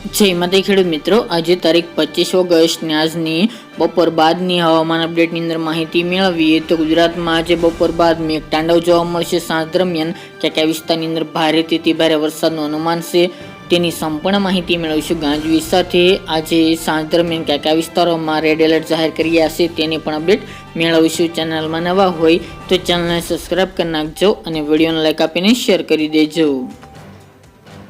જય માતા ખેડૂત મિત્રો. આજે તારીખ પચીસ ઓગસ્ટને આજની બપોર બાદની હવામાન અપડેટની અંદર માહિતી મેળવીએ તો ગુજરાતમાં આજે બપોર બાદ મેઘ તાંડવ જોવા મળશે. સાંજ દરમિયાન ક્યાં વિસ્તારની અંદર ભારેથી અતિ ભારે વરસાદનું અનુમાન છે તેની સંપૂર્ણ માહિતી મેળવીશું ગાંજવી સાથે. આજે સાંજ દરમિયાન કયા કયા વિસ્તારોમાં રેડ એલર્ટ જાહેર કર્યા છે તેની પણ અપડેટ મેળવીશું. ચેનલમાં નવા હોય તો ચેનલને સબસ્ક્રાઈબ કરી નાખજો અને વિડીયોને લાઈક આપીને શેર કરી દેજો.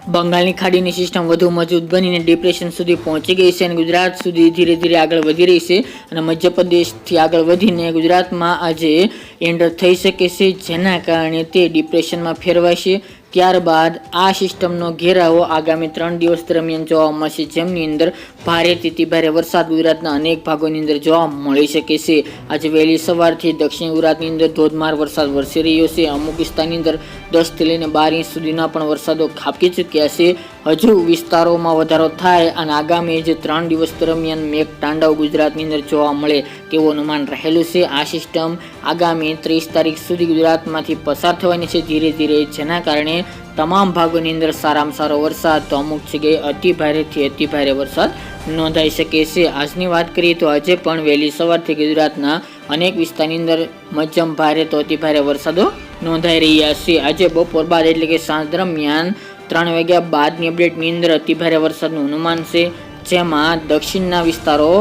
બંગાળની ખાડીની સિસ્ટમ વધુ મજબૂત બનીને ડિપ્રેશન સુધી પહોંચી ગઈ છે અને ગુજરાત સુધી ધીરે ધીરે આગળ વધી રહી છે અને મધ્યપ્રદેશથી આગળ વધીને ગુજરાતમાં આજે એન્ટર થઈ શકે છે જેના કારણે તે ડિપ્રેશનમાં ફેરવાશે. ત્યારબાદ આ સિસ્ટમનો ઘેરાવો આગામી ત્રણ દિવસ દરમિયાન જોવા મળશે. જેમની અંદર ભારેથી ભારે વરસાદ, ગુજરાતના અનેક ભાગોની અંદર જોવા મળી શકે છે. આજે વહેલી સવારથી દક્ષિણ ગુજરાતની અંદર ધોધમાર વરસાદ વરસી રહ્યો છે. અમુક વિસ્તારની અંદર દસથી લઈને બાર ઇંચ સુધીના પણ વરસાદો ખાબકી ચૂક્યા છે. હજુ વિસ્તારોમાં વધારો થાય અને આગામી જે ત્રણ દિવસ દરમિયાન મેઘ તાંડવ ગુજરાતની અંદર જોવા મળે તેવું અનુમાન રહેલું છે. આ સિસ્ટમ આગામી ત્રીસ તારીખ સુધી ગુજરાતમાંથી પસાર થવાની છે. ધીરે ધીરે જેના કારણે તમામ ભાગોની અંદર સારામાં સારો વરસાદ તો અમુક જગ્યાએ અતિ ભારેથી અતિ ભારે વરસાદ નોંધાઈ શકે છે. આજની વાત કરીએ તો આજે પણ વહેલી સવારથી ગુજરાતના અનેક વિસ્તારની અંદર મધ્યમ ભારે તો અતિ ભારે વરસાદો નોંધાઈ રહ્યા છે. આજે બપોર બાદ એટલે કે સાંજ દરમિયાન ત્રણ વાગ્યા બાદની અપડેટની અંદર અતિભારે વરસાદનું અનુમાન છે. જેમાં દક્ષિણના વિસ્તારો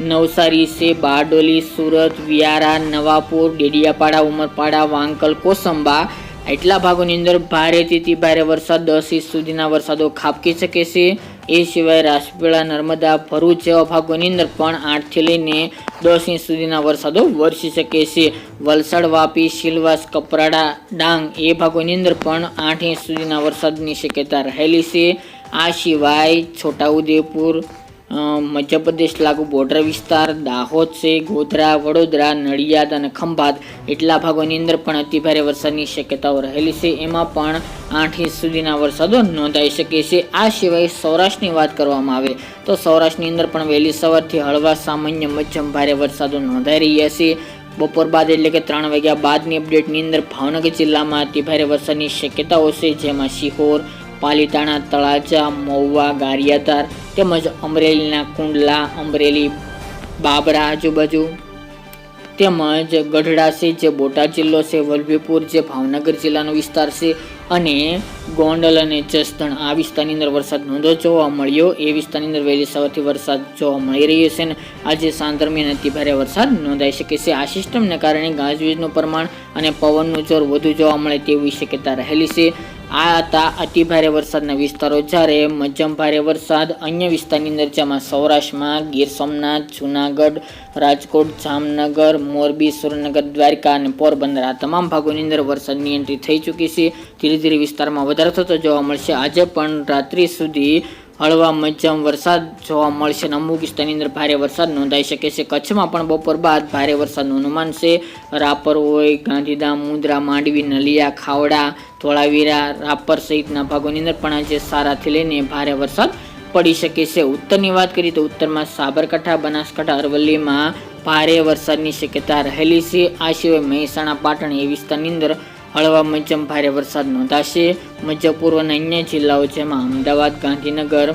નવસારી છે, બારડોલી, સુરત, વિયારા, નવાપુર, ડેડિયાપાડા, ઉમરપાડા, વાંકલ, કોસંબા એટલા ભાગોની અંદર ભારેથી ભારે વરસાદ દસ ઇંચ સુધીના વરસાદો ખાબકી શકે છે. એ સિવાય રાસપીળા, નર્મદા, ભરૂચ જેવા ભાગોની અંદર પણ આઠથી લઈને દસ ઇંચ સુધીના વરસાદો વરસી શકે છે. વલસાડ, વાપી સિલવાસ કપરાડા, ડાંગ એ ભાગોની અંદર પણ આઠ ઇંચ સુધીના વરસાદની શક્યતા રહેલી છે. આ સિવાય છોટાઉદેપુર મધ્યપ્રદેશ લાગુ બોર્ડર વિસ્તાર, દાહોદ છે, ગોધરા, વડોદરા, નડિયાદ અને ખંભાત. એટલા ભાગોની અંદર પણ અતિભારે વરસાદની શક્યતાઓ રહેલી છે. એમાં પણ આઠ ઇંચ સુધીના વરસાદો નોંધાઈ શકે છે. આ સિવાય સૌરાષ્ટ્રની વાત કરવામાં આવે તો સૌરાષ્ટ્રની અંદર પણ વહેલી સવારથી હળવા સામાન્ય મધ્યમ ભારે વરસાદો નોંધાઈ રહ્યા છે. બપોર બાદ એટલે કે ત્રણ વાગ્યા બાદની અપડેટની અંદર ભાવનગર જિલ્લામાં અતિભારે વરસાદની શક્યતાઓ છે, જેમાં શિહોર, પાલીતાણા, તળાજા, મહુવા, ગારિયાધાર તેમજ અમરેલીના કુંડલા, અમરેલી બાબરા આજુબાજુ, તેમજ ગઢડા છે, જે બોટાદ જિલ્લો છે, વલભીપુર જે ભાવનગર જિલ્લાનો વિસ્તાર છે અને ગોંડલ અને જસદણ આ વિસ્તારની અંદર વરસાદ નોંધો જોવા મળ્યો. એ વિસ્તારની અંદર વહેલી સવારથી વરસાદ જોવા મળી રહ્યો છે અને આજે સાંજ દરમિયાન અતિભારે વરસાદ નોંધાઈ શકે છે. આ સિસ્ટમને કારણે ગાજવીજનું પ્રમાણ અને પવનનું જોર વધુ જોવા મળે તેવી શક્યતા રહેલી છે. આ હતા અતિભારે વરસાદના વિસ્તારો. જ્યારે મધ્યમ ભારે વરસાદ અન્ય વિસ્તારની અંદર, જેમાં સૌરાષ્ટ્રમાં, ગીર સોમનાથ, જુનાગઢ, રાજકોટ, જામનગર, મોરબી, સુરેન્દ્રનગર, દ્વારકા અને પોરબંદર, આ તમામ ભાગોની અંદર વરસાદની એન્ટ્રી થઈ ચૂકી છે. ધીરે ધીરે વિસ્તારમાં વધારો થતો જોવા મળશે. આજે પણ રાત્રિ સુધી હળવા મધ્યમ વરસાદ જોવા મળશે અને અમુક વિસ્તારની અંદર ભારે વરસાદ નોંધાઈ શકે છે. કચ્છમાં પણ બપોર બાદ ભારે વરસાદનું અનુમાન છે. રાપર હોય, ગાંધીધામ, મુદ્રા, માંડવી, નલિયા, ખાવડા, ધોળાવીરા, રાપર સહિતના ભાગોની અંદર પણ આજે સારાથી લઈને ભારે વરસાદ પડી શકે છે. ઉત્તરની વાત કરીએ તો ઉત્તરમાં સાબરકાંઠા, બનાસકાંઠા, અરવલ્લીમાં ભારે વરસાદની શક્યતા રહેલી છે. આ સિવાય મહેસાણા, પાટણ એ વિસ્તારની અંદર હળવા મધ્યમ ભારે વરસાદ નોંધાશે. મધ્ય પૂર્વના અન્ય જિલ્લાઓ જેમાં અમદાવાદ, ગાંધીનગર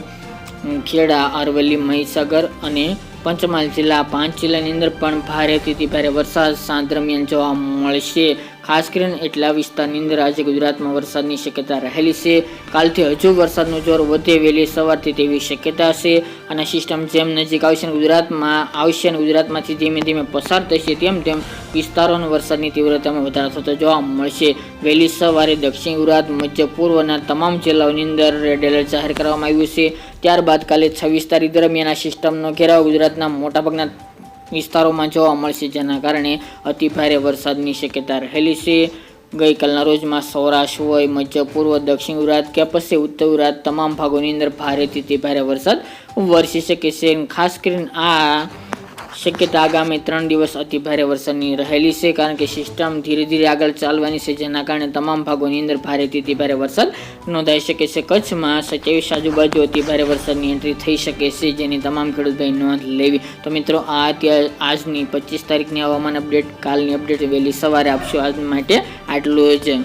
ખેડા, અરવલ્લી, મહીસાગર અને પંચમહાલ જિલ્લા પાંચ જિલ્લાની અંદર પણ ભારેથી ભારે વરસાદ સાંજ દરમિયાન જોવા મળશે. ખાસ કરીને એટલા વિસ્તારની અંદર આજે ગુજરાતમાં વરસાદની શક્યતા રહેલી છે. કાલથી હજુ વરસાદનું જોર વધે વહેલી સવારથી તેવી શક્યતા છે અને સિસ્ટમ જેમ નજીક આવશે ગુજરાતમાં આવશે અને ગુજરાતમાંથી ધીમે ધીમે પસાર થશે તેમ તેમ વિસ્તારોનો વરસાદની તીવ્રતામાં વધારો થતો જોવા મળશે. વહેલી સવારે દક્ષિણ ગુજરાત, મધ્ય પૂર્વના તમામ જિલ્લાઓની અંદર રેડ એલર્ટ જાહેર કરવામાં આવ્યું છે. ત્યારબાદ કાલે છવ્વીસ તારીખ દરમિયાન આ સિસ્ટમનો ઘેરાવ ગુજરાતના મોટાભાગના વિસ્તારોમાં જોવા મળશે, જેના કારણે અતિ ભારે વરસાદની શક્યતા રહેલી છે. ગઈકાલના રોજમાં સૌરાષ્ટ્ર હોય મધ્ય પૂર્વ, દક્ષિણ ગુજરાત, કે પછી ઉત્તર ગુજરાત, તમામ ભાગોની અંદર ભારેથી ભારે વરસાદ વરસી શકે છે. ખાસ કરીને આ શક્યતા આગામી ત્રણ દિવસ અતિ ભારે વરસાદની રહેલી છે, કારણ કે સિસ્ટમ ધીરે ધીરે આગળ ચાલવાની છે, જેના કારણે તમામ ભાગોની અંદર ભારેથી અતિ ભારે વરસાદ નોંધાઈ શકે છે. કચ્છમાં સત્યાવીસ આજુબાજુ અતિ ભારે વરસાદની એન્ટ્રી થઈ શકે છે, જેની તમામ ખેડૂતભાઈ નોંધ લેવી. તો મિત્રો, આ અત્યારે આજની પચીસ તારીખની હવામાન અપડેટ, કાલની અપડેટ વહેલી સવારે આપશો. આજ માટે આટલું જ.